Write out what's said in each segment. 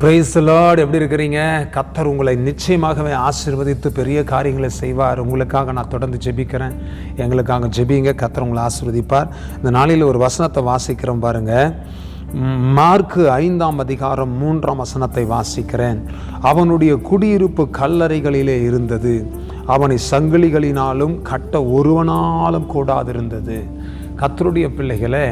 Price Lord எப்படி இருக்கிறீங்க? கத்தர் உங்களை நிச்சயமாகவே ஆசீர்வதித்து பெரிய காரியங்களை செய்வார். உங்களுக்காக நான் தொடர்ந்து ஜெபிக்கிறேன். எங்களுக்காக ஜெபிங்க. கத்தர் உங்களை ஆசீர்வதிப்பார். இந்த நாளில் ஒரு வசனத்தை வாசிக்கிறோம் பாருங்கள் மார்க்கு ஐந்தாம் அதிகாரம் மூன்றாம் வசனத்தை வாசிக்கிறேன். அவனுடைய குடியிருப்பு கல்லறைகளிலே இருந்தது. அவனை சங்கிலிகளினாலும் கட்ட ஒருவனாலும் கூடாதிருந்தது. கத்தருடைய பிள்ளைகளை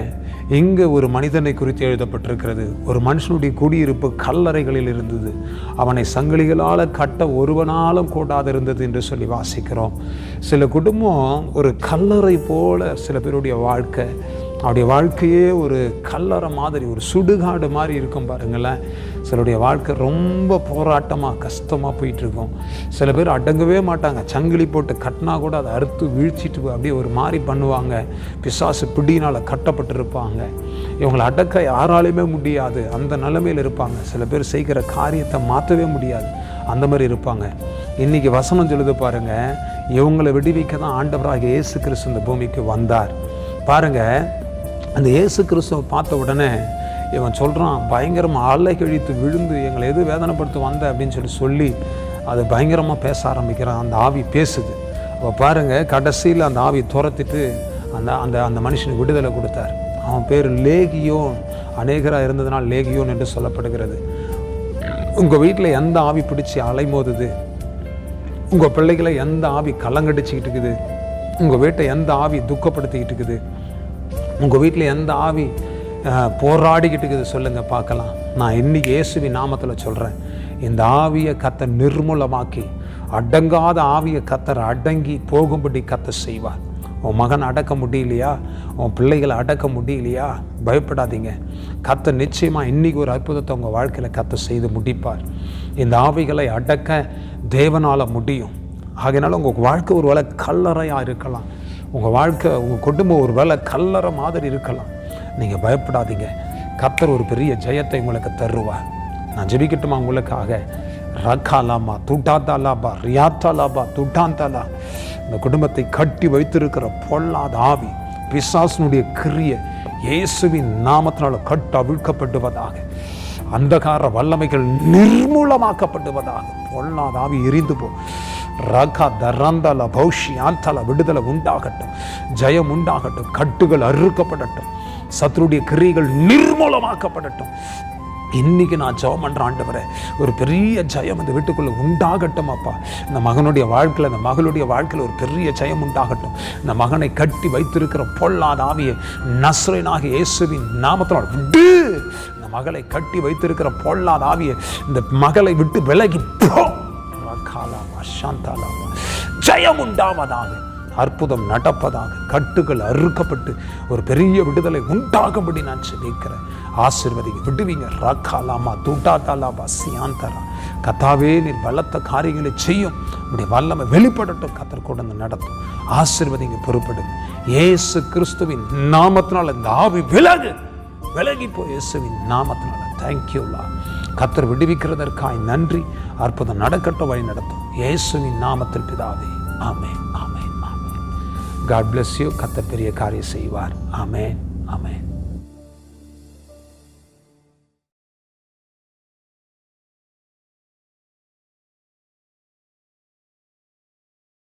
இங்கே ஒரு மனிதனை குறித்து எழுதப்பட்டிருக்கிறது? ஒரு மனுஷனுடைய குடியிருப்பு கல்லறைகளில் இருந்தது. அவனை சங்கிலிகளால் கட்ட ஒருவனாலும் கூடாது இருந்தது என்று சொல்லி வாசிக்கிறோம். சில குடும்பம் ஒரு கல்லறை போல சில பேருடைய வாழ்க்கை அவருடைய வாழ்க்கையே ஒரு கல்லறை மாதிரி ஒரு சுடுகாடு மாதிரி இருக்கும் பாருங்களேன். சிலருடைய வாழ்க்கை ரொம்ப போராட்டமாக கஷ்டமாக போயிட்டுருக்கும். சில பேர் அடங்கவே மாட்டாங்க. சங்கிலி போட்டு கட்டினா கூட அதை அறுத்து வீழ்ச்சிட்டு அப்படியே ஒரு மாதிரி பண்ணுவாங்க. பிசாசு பிடியினால் கட்டப்பட்டிருப்பாங்க. இவங்களை அடக்க யாராலையுமே முடியாது. அந்த நிலைமையில் இருப்பாங்க. சில பேர் செய்கிற காரியத்தை மாற்றவே முடியாது. அந்த மாதிரி இருப்பாங்க. இன்றைக்கி வசனம் சொல்லுது பாருங்க. இவங்களை விடுவிக்க தான் ஆண்டவராக இயேசு கிறிஸ்து இந்த பூமிக்கு வந்தார். பாருங்கள் அந்த இயேசு கிறிஸ்துவை பார்த்த உடனே இவன் சொல்கிறான் பயங்கரமாக அலை கழித்து விழுந்து எங்களை எது வேதனைப்படுத்த வந்த? அப்படின்னு சொல்லி சொல்லி அது பயங்கரமாக பேச ஆரம்பிக்கிறான் அந்த ஆவி பேசுது. அப்போ பாருங்கள் கடைசியில் அந்த ஆவி துரத்திட்டு அந்த அந்த அந்த மனுஷனுக்கு விடுதலை கொடுத்தார். அவன் பேர் லேகியோன். அநேகராக இருந்ததுனால் லேகியோன் என்று சொல்லப்படுகிறது. உங்கள் வீட்டில் எந்த ஆவி பிடிச்சி அலைமோதுது? உங்கள் பிள்ளைகளை எந்த ஆவி கலங்கடிச்சிக்கிட்டு இருக்குது? உங்கள் வீட்டை எந்த ஆவி துக்கப்படுத்திக்கிட்டு இருக்குது? உங்கள் வீட்டில் எந்த ஆவி போராடிக்கிட்டு இருக்குது சொல்லுங்கள் பார்க்கலாம். நான் இன்னைக்கு இயேசுவி நாமத்தில் சொல்கிறேன் இந்த ஆவியை கத்தை நிர்மூலமாக்கி அடங்காத ஆவியை கத்தர் அடங்கி போகும்படி கத்த செய்வார். உன் மகன் அடக்க முடியலையா? உன் பிள்ளைகளை அடக்க முடியலையா? பயப்படாதீங்க. கத்தை நிச்சயமாக இன்றைக்கி ஒரு அற்புதத்தை உங்கள் வாழ்க்கையில் கத்தை செய்து முடிப்பார். இந்த ஆவிகளை அடக்க தேவனால் முடியும். ஆகையினால உங்கள் வாழ்க்கை ஒரு வேளை கல்லறையாக இருக்கலாம். உங்கள் வாழ்க்கை உங்கள் குடும்பம் ஒரு வேலை கல்லறை மாதிரி இருக்கலாம். நீங்கள் பயப்படாதீங்க. கத்தர் ஒரு பெரிய ஜெயத்தை உங்களுக்கு தருவார். நான் ஜெபிக்கட்டுமா உங்களுக்காக? ரக்காலாமா துட்டாத்தாலாபா ரியாத்தாலாபா துட்டாந்தாலா. இந்த குடும்பத்தை கட்டி வைத்திருக்கிற பொல்லாத ஆவி பிசாசனுடைய கிரிய இயேசுவின் நாமத்தினால் கட்டு அவிழ்க்கப்படுவதாக அந்தகார வல்லமைகள் நிர்மூலமாக்கப்படுவதாக பொல்லாத ஆவி எரிந்து போ. ரகா தரந்தல பௌஷி விடுதலை உண்டாகட்டும். ஜெயம் உண்டாகட்டும். கட்டுகள் அறுக்கப்படட்டும். சத்ருடைய கிரியைகள் நிர்மூலமாக்கப்படட்டும். இன்னைக்கு நான் ஜெபம் பண்ணுற ஆண்டவரை ஒரு பெரிய ஜெயம் அந்த வீட்டுக்குள்ளே உண்டாகட்டும் அப்பா. இந்த மகனுடைய வாழ்க்கையில் அந்த மகளுடைய வாழ்க்கையில் ஒரு பெரிய ஜெயம் உண்டாகட்டும். இந்த மகனை கட்டி வைத்திருக்கிற பொல்லாத ஆவியை நஸ்ரனாக இயேசுவின் நாமத்தினால் விட்டு இந்த மகளை கட்டி வைத்திருக்கிற பொல்லாத ஆவியை இந்த மகளை விட்டு விலகி போ. காலாமா சாந்தாலாமா? ஜெயம் உண்டாவதாக அற்புதம் நடப்பதாக கட்டுகள் அறுக்கப்பட்டு ஒரு பெரிய விடுதலை உண்டாகும்படி நான் செபிக்கிறேன் ஆசிர்வதிங்க விடுவீங்க. ரக்காலாமா தூட்டாத்தாலாமா சியாந்தரா கத்தாவே நீர் பலத்த காரியங்களை செய்யும். உடைய வல்லமை வெளிப்படட்டும் கத்தர் கொண்டு நடத்தும். ஆசிர்வதிங்க பொறுப்படுங்க. ஏசு கிறிஸ்துவின் நாமத்தினால் இந்த ஆவி விலகு. விலகி போ இயேசுவின் நாமத்தினால. தேங்க்யூலா கத்தர் விடுவிக்கிறதற்காய் நன்றி. அற்புதம் நடக்கட்டும் வழி நடத்தும். இயேசுவின் நாமத்தில் பிதாவே. ஆமே ஆமே ஆமே காட் பிளஸ் யூ கத்தர் பெரிய காரியம் செய்வார். ஆமென் ஆமென்.